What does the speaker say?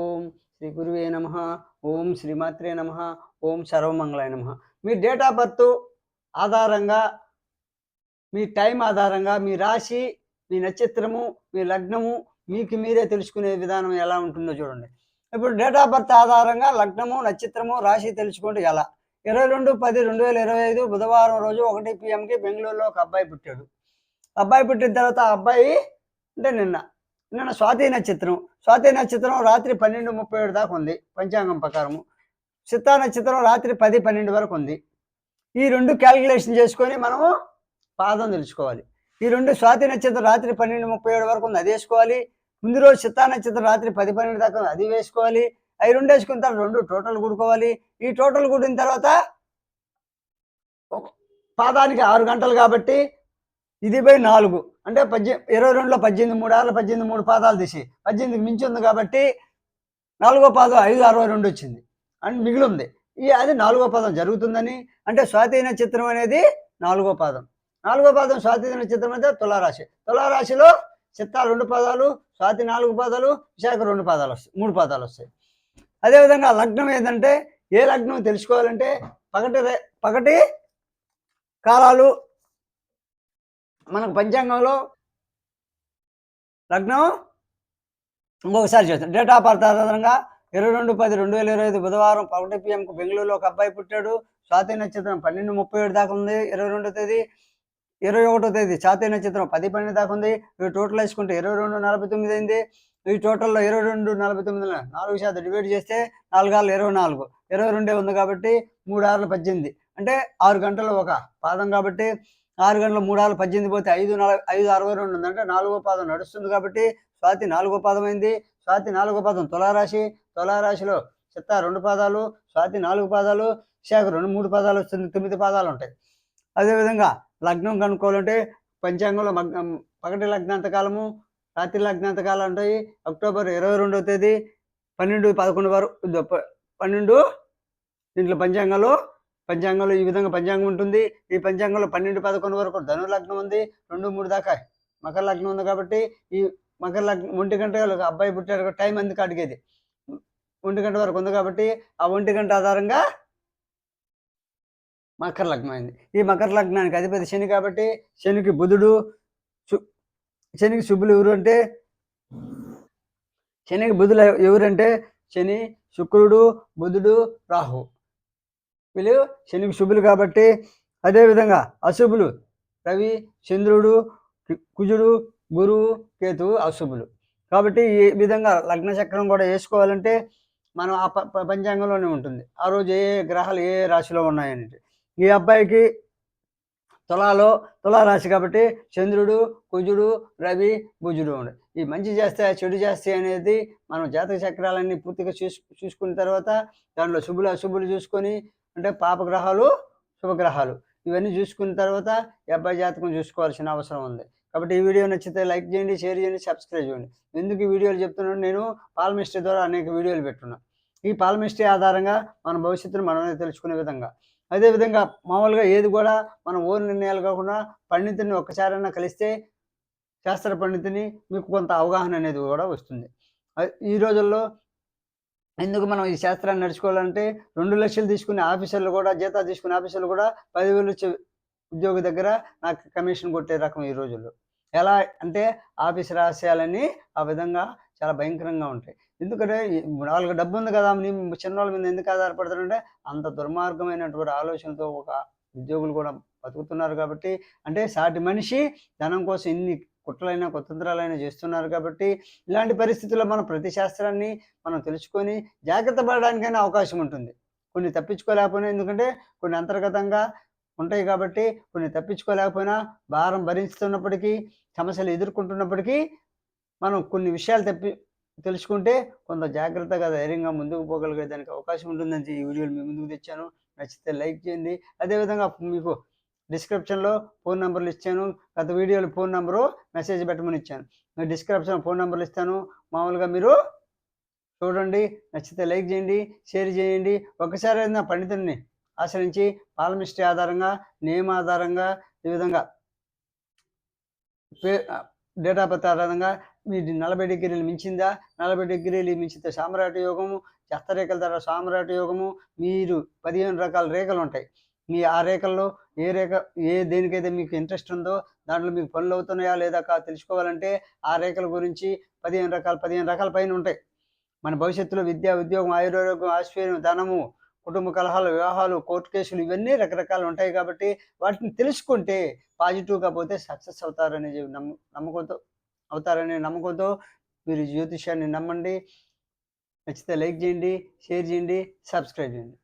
ఓం శ్రీ గురువే నమ. ఓం శ్రీమాత్రే నమ. ఓం సర్వమంగళాయ నమ. మీ డేట్ ఆఫ్ బర్త్ ఆధారంగా మీ టైం ఆధారంగా మీ రాశి మీ నక్షత్రము మీ లగ్నము మీకు మీరే తెలుసుకునే విధానం ఎలా ఉంటుందో చూడండి. ఇప్పుడు డేట్ ఆఫ్ బర్త్ ఆధారంగా లగ్నము నక్షత్రము రాశి తెలుసుకుంటే ఎలా? ఇరవై రెండు పది రెండు వేల ఇరవై ఐదు బుధవారం రోజు ఒకటి పిఎంకి బెంగళూరులో ఒక అబ్బాయి పుట్టాడు. అబ్బాయి పుట్టిన తర్వాత ఆ అబ్బాయి అంటే నిన్న. నిన్న స్వాతి నక్షత్రం. స్వాతి నక్షత్రం రాత్రి పన్నెండు ముప్పై ఏడు దాకా ఉంది పంచాంగం ప్రకారము. చిత్తా నక్షత్రం రాత్రి పది పన్నెండు వరకు ఉంది. ఈ రెండు క్యాలిక్యులేషన్ చేసుకొని మనము పాదం తెలుసుకోవాలి. ఈ రెండు స్వాతి నక్షత్రం రాత్రి పన్నెండు ముప్పై ఏడు వరకు ఉంది అది వేసుకోవాలి. ముందు రోజు చిత్తా నక్షత్రం రాత్రి పది పన్నెండు దాకా ఉంది అది వేసుకోవాలి. అవి రెండు వేసుకున్న తర్వాత రెండు టోటల్ కూడుకోవాలి. ఈ టోటల్ కూడిన తర్వాత పాదానికి ఆరు గంటలు కాబట్టి ఇది బై నాలుగు. అంటే పద్దెనిమిది ఇరవై రెండులో పద్దెనిమిది మూడు ఆరులో పద్దెనిమిది మూడు పాదాలు తీసి. పద్దెనిమిదికి మించి ఉంది కాబట్టి నాలుగో పాదం ఐదు అరవై రెండు వచ్చింది. అండ్ మిగిలి ఉంది ఈ అది నాలుగో పాదం జరుగుతుందని. అంటే స్వాతి నక్షత్రం అనేది నాలుగో పాదం. నాలుగో పాదం స్వాతి నక్షత్రం అంటే తులారాశి. తులారాశిలో చిత్తా రెండు పాదాలు స్వాతి నాలుగు పాదాలు విశాఖ రెండు పాదాలు వస్తాయి మూడు పాదాలు వస్తాయి. అదేవిధంగా లగ్నం ఏంటంటే ఏ లగ్నం తెలుసుకోవాలంటే పగటి రే- పగటి కాలాలు మనకు పంచాంగంలో లగ్నం. ఇంకొకసారి చేస్తాం డేట్ ఆఫ్ బర్త్ ఆధారంగా ఇరవై రెండు పది రెండు వేల ఇరవై ఐదు బుధవారం పదకొండు పిఎంకు బెంగళూరులో ఒక అబ్బాయి పుట్టాడు. స్వాతి నక్షత్రం పన్నెండు ముప్పై ఏడు దాకా ఉంది. ఇరవై రెండో తేదీ ఇరవై ఒకటో తేదీ స్వాతి నక్షత్రం పది పన్నెండు దాకా ఉంది. ఇవి టోటల్ వేసుకుంటే ఇరవై రెండు నలభై తొమ్మిది అయింది. ఈ టోటల్లో ఇరవై రెండు నలభై తొమ్మిది నాలుగు శాతం డివైడ్ చేస్తే నాలుగాళ్ళు ఇరవై నాలుగు. ఇరవై రెండే ఉంది కాబట్టి మూడు ఆరులు పద్దెనిమిది. అంటే ఆరు గంటలు ఒక పాదం కాబట్టి ఆరు గంటల మూడు ఆరు పద్దెనిమిది పోతే ఐదు నలభై ఐదు అరవై రెండు ఉంది అంటే నాలుగో పాదం నడుస్తుంది కాబట్టి స్వాతి నాలుగో పాదం అయింది. స్వాతి నాలుగో పాదం తులారాశి తులారాశిలో చిత్త రెండు పాదాలు స్వాతి నాలుగు పాదాలు శాఖ రెండు మూడు పాదాలు వస్తుంది తొమ్మిది పాదాలు ఉంటాయి. అదేవిధంగా లగ్నం కనుక్కోవాలంటే పంచాంగంలో మగ్నం పగటి లగ్నాంతకాలము రాత్రి లగ్నాంతకాలం ఉంటాయి. అక్టోబర్ ఇరవై రెండవ తేదీ పన్నెండు పదకొండు వరకు పన్నెండు దీంట్లో పంచాంగంలో పంచాంగంలో ఈ విధంగా పంచాంగం ఉంటుంది. ఈ పంచాంగంలో పన్నెండు పదకొండు వరకు ధను లగ్నం ఉంది. రెండు మూడు దాకా మకర లగ్నం ఉంది కాబట్టి ఈ మకర లగ్నం ఒంటి గంట ఒక అబ్బాయి పుట్టాడు టైం ఎందుకు అడిగేది. ఒంటి గంట వరకు ఉంది కాబట్టి ఆ ఒంటి గంట ఆధారంగా మకర లగ్నం అయింది. ఈ మకర లగ్నానికి అధిపతి శని కాబట్టి శనికి బుధుడు శనికి శుభులు ఎవరు అంటే శనికి బుధులు ఎవరంటే శని శుక్రుడు బుధుడు రాహు. వీళ్ళు శనికి శుభులు కాబట్టి అదేవిధంగా అశుభులు. రవి చంద్రుడు కుజుడు గురువు కేతువు అశుభులు. కాబట్టి ఈ విధంగా లగ్న చక్రం కూడా వేసుకోవాలంటే మనం ఆ ప- పంచాంగంలోనే ఉంటుంది. ఆ రోజు ఏ గ్రహాలు ఏ ఏ రాశిలో ఉన్నాయని ఈ అబ్బాయికి తులాలో తులారాశి కాబట్టి చంద్రుడు కుజుడు రవి బుజుడు ఈ మంచి చేస్తే చెడు చేస్తే అనేది మనం జాతక చక్రాలన్నీ పూర్తిగా చూసు చూసుకున్న తర్వాత దానిలో శుభులు అశుభులు చూసుకొని అంటే పాపగ్రహాలు శుభగ్రహాలు ఇవన్నీ చూసుకున్న తర్వాత అబ్బాయి జాతకం చూసుకోవాల్సిన అవసరం ఉంది. కాబట్టి ఈ వీడియో నచ్చితే లైక్ చేయండి షేర్ చేయండి సబ్స్క్రైబ్ చేయండి. ఎందుకు ఈ వీడియోలు చెప్తున్నాను? నేను పాల్మిస్ట్రీ ద్వారా అనేక వీడియోలు పెట్టున్నాను ఈ పాల్మిస్ట్రీ ఆధారంగా మన భవిష్యత్తును మనమే తెలుసుకునే విధంగా అదేవిధంగా మామూలుగా ఏది కూడా మనం ఓన్ నిర్ణయాలు కాకుండా పండితుని ఒక్కసారైనా కలిస్తే శాస్త్ర పండితుని మీకు కొంత అవగాహన అనేది కూడా వస్తుంది. ఈ రోజుల్లో ఎందుకు మనం ఈ శాస్త్రాన్ని నడుచుకోవాలంటే రెండు లక్షలు తీసుకునే ఆఫీసర్లు కూడా జీతాలు తీసుకునే ఆఫీసర్లు కూడా పదివేలు వచ్చే ఉద్యోగి దగ్గర నాకు కమిషన్ కొట్టే రకం ఈ రోజుల్లో. ఎలా అంటే ఆఫీస్ రహస్యాలన్నీ ఆ విధంగా చాలా భయంకరంగా ఉంటాయి. ఎందుకంటే వాళ్ళకి డబ్బు ఉంది కదా నీ చిన్నవాళ్ళ మీద ఎందుకు ఆధారపడతారంటే అంత దుర్మార్గమైనటువంటి ఆలోచనతో ఒక ఉద్యోగులు కూడా బతుకుతున్నారు కాబట్టి అంటే సాటి మనిషి ధనం కోసం ఇన్ని కుట్రలైనా కుతంత్రాలైనా చేస్తున్నారు కాబట్టి ఇలాంటి పరిస్థితుల్లో మనం ప్రతి శాస్త్రాన్ని మనం తెలుసుకొని జాగ్రత్త పడడానికైనా అవకాశం ఉంటుంది. కొన్ని తప్పించుకోలేకపోయినా ఎందుకంటే కొన్ని అంతర్గతంగా ఉంటాయి కాబట్టి కొన్ని తప్పించుకోలేకపోయినా భారం భరించుతున్నప్పటికీ సమస్యలు ఎదుర్కొంటున్నప్పటికీ మనం కొన్ని విషయాలు తప్పి తెలుసుకుంటే కొంత జాగ్రత్తగా ధైర్యంగా ముందుకు పోగలిగే దానికి అవకాశం ఉంటుందని ఈ వీడియోలు మీ ముందుకు తెచ్చాను. నచ్చితే లైక్ చేయండి. అదేవిధంగా మీకు డిస్క్రిప్షన్లో ఫోన్ నెంబర్లు ఇచ్చాను. గత వీడియోలో ఫోన్ నెంబరు మెసేజ్ పెట్టమని ఇచ్చాను. నేను డిస్క్రిప్షన్ ఫోన్ నెంబర్లు ఇస్తాను. మామూలుగా మీరు చూడండి నచ్చితే లైక్ చేయండి షేర్ చేయండి. ఒకసారి నా పండితుడిని ఆశ్రయించి పాలమిస్ట్రీ ఆధారంగా నేమ్ ఆధారంగా ఈ విధంగా పే డేట్ బర్త్ ఆధారంగా మీరు నలభై డిగ్రీలు మించిందా? నలభై డిగ్రీలు మించితే సామ్రాట యోగము హస్తరేఖల ద్వారా సామ్రాట యోగము మీరు పదిహేను రకాల రేఖలు ఉంటాయి. మీ ఆ రేఖల్లో ఏ రేఖ ఏ దేనికైతే మీకు ఇంట్రెస్ట్ ఉందో దాంట్లో మీకు పనులు అవుతున్నాయా లేదా కా తెలుసుకోవాలంటే ఆ రేఖల గురించి పదిహేను రకాల పదిహేను రకాల పైన ఉంటాయి. మన భవిష్యత్తులో విద్య ఉద్యోగం ఆయుర్వేదం ఆశ్వర్యం ధనము కుటుంబ కలహాలు వివాహాలు కోర్టు కేసులు ఇవన్నీ రకరకాలు ఉంటాయి కాబట్టి వాటిని తెలుసుకుంటే పాజిటివ్గా పోతే సక్సెస్ అవుతారనే నమ్మ నమ్మకంతో అవుతారనే నమ్మకంతో మీరు జ్యోతిష్యాన్ని నమ్మండి. నచ్చితే లైక్ చేయండి షేర్ చేయండి సబ్స్క్రైబ్ చేయండి.